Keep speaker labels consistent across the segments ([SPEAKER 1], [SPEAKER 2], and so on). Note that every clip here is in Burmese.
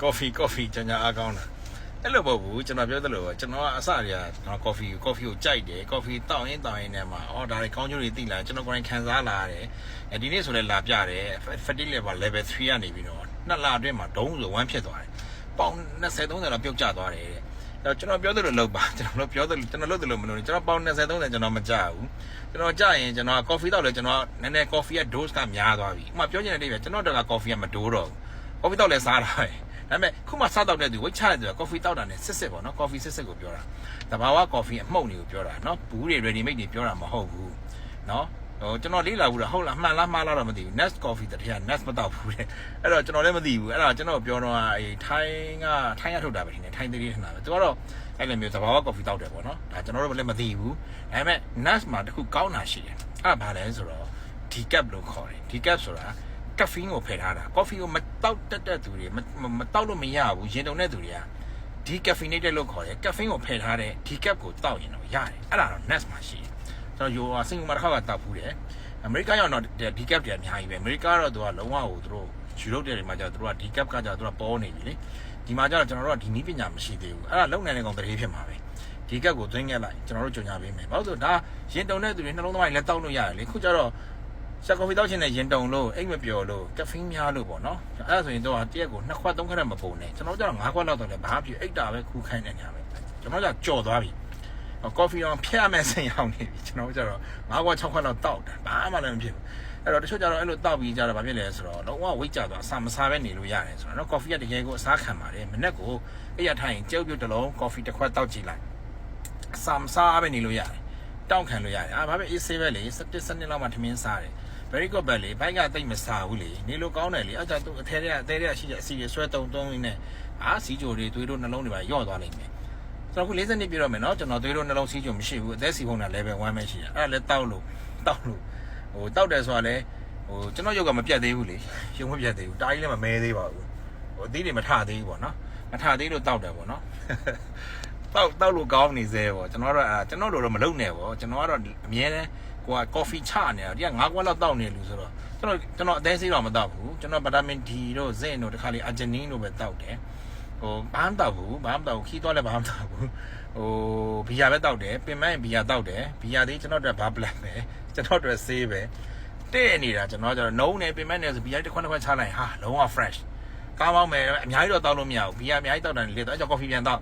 [SPEAKER 1] ကော်ဖီကော်ဖီကျွန်တော်အားကောင်းတာအဲ့လိုပေါ့ဘူးကျွန်တော်ပြောသလိုပဲကျွန်တော်ကအစတွေကကျွန်တော်ကော်ဖီကော်ဖီကိုကြိုက်တယ်ကော်ဖီတောက်ရင်တောက်ရင်လည်းမှာအော်ဒါတွေကောင်းကျိုးတွေသိလာကျွန်တော်ကိုယ်တိုင်ခံစားလာရတယ်အဲဒီနေ့ဆိုလည်းလာပြတယ် fatigue level level 3ကနေပြီးတော့နှစ်လအတွင်းမှာဒုံးဆို1ဖြစ်သွားတယ်ပေါင်20 30လောက်ပြုတ်ကျသွားတယ်တဲ့တော့ကျွန်တော်ပြောသလိုလုပ်ပါကျွန်တော်ပြောသလိုကျွန်တော်လုပ်သလိုမလုပ်နဲ့ကျွန်တော်ပေါင်20 30ကျွန်တော်မကြဘူးကျွန်တော်ကြရင်ကျွန်တော်ကော်ဖီတောက်လဲကျွန်တော်နည်းနည်းကော်ဖီရဲ့ dose ကများသွားပြီဥပမာပြောချင်တဲ့အိပဲကျွန်တော်တော့ကော်ဖီကမတိုးတော့ဘူး ကော်ဖီတောက်လဲစားတာပဲဒါပေမဲ့ခုမှစားတော့တဲ့သူဝိတ်ချတဲ့သူကကော်ဖီတောက်တာနဲ့စစ်စစ်ပေါ့နော်ကော်ဖီစစ်စစ်ကိုပြောတာတဘာဝကော်ဖီအမှုန့်တွေကိုပြောတာနော်ဘူးတွေ ready made တွေပြောတာမဟုတ်ဘူးနော်ဟိုကျွန်တော်လေးလာဘူးလားဟုတ်လားမှန်လားမှားလားတော့မသိဘူး Nest coffee တည်းက Nest မတောက်ဘူးတဲ့အဲ့တော့ကျွန်တော်လည်းမသိဘူးအဲ့ဒါကျွန်တော်ပြောတော့အဲထိုင်းကထိုင်းရထုတ်တာပဲဒီနေ့ထိုင်းသေးလေးထင်တာပဲသူကတော့အဲ့လိုမျိုးသဘာဝ coffee တောက်တယ်ပေါ့နော်ဒါကျွန်တော်တို့လည်းမသိဘူးဒါပေမဲ့ Nest မှာတခုကောင်းတာရှိတယ်အဲ့ဒါဘာလဲဆိုတော့ decaf လို့ခေါ်တယ် decaf ဆိုတာ ကက်ဖင်းကိုဖယ်ထားတာကော်ဖီကိုမတောက်တက်တဲ့သူတွေမမတောက်လို့မရဘူးရင်တုံတဲ့သူတွေကဒီ caffeinated လို့ခေါ်တယ်ကက်ဖင်းကိုဖယ်ထားတဲ့ decaf ကိုတောက်ရင်တော့ရတယ်အဲ့ဒါတော့ Nest မှာရှိတယ်ကျွန်တော်ယူစင်ကူမှာတစ်ခါကတောက်ဘူးတယ်အမေရိကန်ရောက်တော့ decaf တွေအများကြီးပဲအမေရိကန်ကတော့သူကလုံးဝဟိုသူတို့ယူရိုတွေမှာကျတော့သူတို့က decaf ကကျတော့သူတို့ပေါ်နေပြီလေဒီမှာကျတော့ကျွန်တော်တို့ကဒီနည်းပညာမရှိသေးဘူးအဲ့ဒါလုံနိုင်တဲ့ကောင်တရေဖြစ်မှာပဲဒီကက်ကိုသွင်းခဲ့လိုက်ကျွန်တော်တို့ကြုံညာပေးမယ်ဘာလို့ဆိုဒါရင်တုံတဲ့သူတွေနှလုံးသားတွေလည်းတောက်လို့ရတယ်လေခုကျတော့ ဆက်ကော်ဖီတောက်ချင်တဲ့ရင်တုံလို့အိတ်မပျော်လို့ကက်ဖင်းများလို့ပေါ့နော်အဲ့ဒါဆိုရင်တော့တရက်ကိုနှစ်ခွက်သုံးခွက်နဲ့မပုံနဲ့ကျွန်တော်တို့ကျတော့၅ခွက်လောက်တော့လည်းဘာဖြစ်အိတ်တာပဲခူးခိုင်းနေညာပဲကျွန်တော်ကကြော်သွားပြီကော်ဖီတော့ဖျက်ရမယ်စင်ရောက်နေပြီကျွန်တော်ကျတော့၅ခွက်၆ခွက်လောက်တောက်တယ်ဘာမှလည်းမဖြစ်ဘူးအဲ့တော့တချို့ကျတော့အဲ့လိုတောက်ပြီးကြတော့ဘာဖြစ်လဲဆိုတော့လုံးဝဝိတ်ကြသွားအစာမစားပဲနေလို့ရတယ်ဆိုတော့နော်ကော်ဖီကတကယ်ကိုအစားခံပါတယ်မနေ့ကိုအဲ့ရထိုင်ကျုပ်ပြုတ်တစ်လုံးကော်ဖီတစ်ခွက်တောက်ကြည့်လိုက်အစာမစားပဲနေလို့ရတယ်တောက်ခံလို့ရတယ်အာဘာပဲအေးဆေးပဲလေ17စနစ်လောက်မှထမင်းစားတယ် very good ပဲလေဘိုက်ကတိတ်မစားဘူးလေနေလို့ကောင်းတယ်လေအဲ့ဒါသူအထဲထဲအသေးထဲရှိတဲ့အစီတွေဆွဲတုံတုံးရင်းနဲ့အာစီကြိုတွေသွေးတို့နှလုံးတွေပါယော့သွားလိမ့်မယ်ကျွန်တော်ခု40နှစ်ပြည့်တော့မယ်နော်ကျွန်တော်သွေးတို့နှလုံးစီးကြိုမရှိဘူးအသက်စီဖုံးတာ level 1ပဲရှိတယ်အဲ့ဒါလည်းတောက်လို့တောက်လို့ဟိုတောက်တယ်ဆိုတာလည်းဟိုကျွန်တော်ရုပ်ကမပြတ်သေးဘူးလေရုပ်မပြတ်သေးဘူးတားကြီးလည်းမမဲသေးပါဘူးဟိုအသီးတွေမထသေးဘူးပေါ့နော်မထသေးလို့တောက်တယ်ပေါ့နော်တောက်တောက်လို့ကောင်းနေသေးပေါ့ကျွန်တော်တော့အဲကျွန်တော်တို့တော့မလုံနဲ့ပေါ့ကျွန်တော်ကတော့အမြဲတမ်း ကိုကကော်ဖီချနေတာဒီက၅ခွက်လောက်တောက်နေလူဆိုတော့ကျွန်တော်ကျွန်တော်အသေးစိတ်တော့မတောက်ဘူးကျွန်တော်ဗတာမင် D တို့ဇင့်တို့တခါလေအာဂျင်နင်းတို့ပဲတောက်တယ်ဟိုဘာမှတောက်ဘူးဘာမှတောက်ခီးသွားလည်းဘာမှတောက်ဘူးဟိုဘီယာပဲတောက်တယ်ပင်မဘီယာတောက်တယ်ဘီယာသေးကျွန်တော်တို့ဘာပလန်ပဲကျွန်တော်တို့ဆေးပဲတဲ့နေတာကျွန်တော်ကျတော့နှုံးနေပင်မနေဆိုဘီယာတစ်ခွက်တစ်ခွက်ချလိုက်ဟာလုံးဝ fresh ကောင်းပါမယ်အများကြီးတော့တောက်လို့မရဘူးဘီယာအများကြီးတောက်တယ်လေတော့အဲ့ကြောင့်ကော်ဖီပြန်တောက်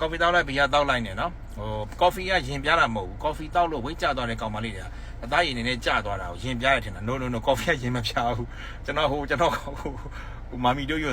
[SPEAKER 1] ကော်ဖီတောက်လိုက်ဘီယာတောက်လိုက်နေနော်ဟိုကော်ဖီကရင်ပြားတာမဟုတ်ဘူးကော်ဖီတောက်လို့ဝိတ်ကျသွားတဲ့ကောင်မလေးတွေက အသားရည်နေနဲ့ကျသွားတာကိုရင်ပြားရထင်တာ no no no ကော်ဖီကရင်မပြားဘူးကျွန်တော်ဟိုကျွန်တော်ဟိုမာမီတို့ရ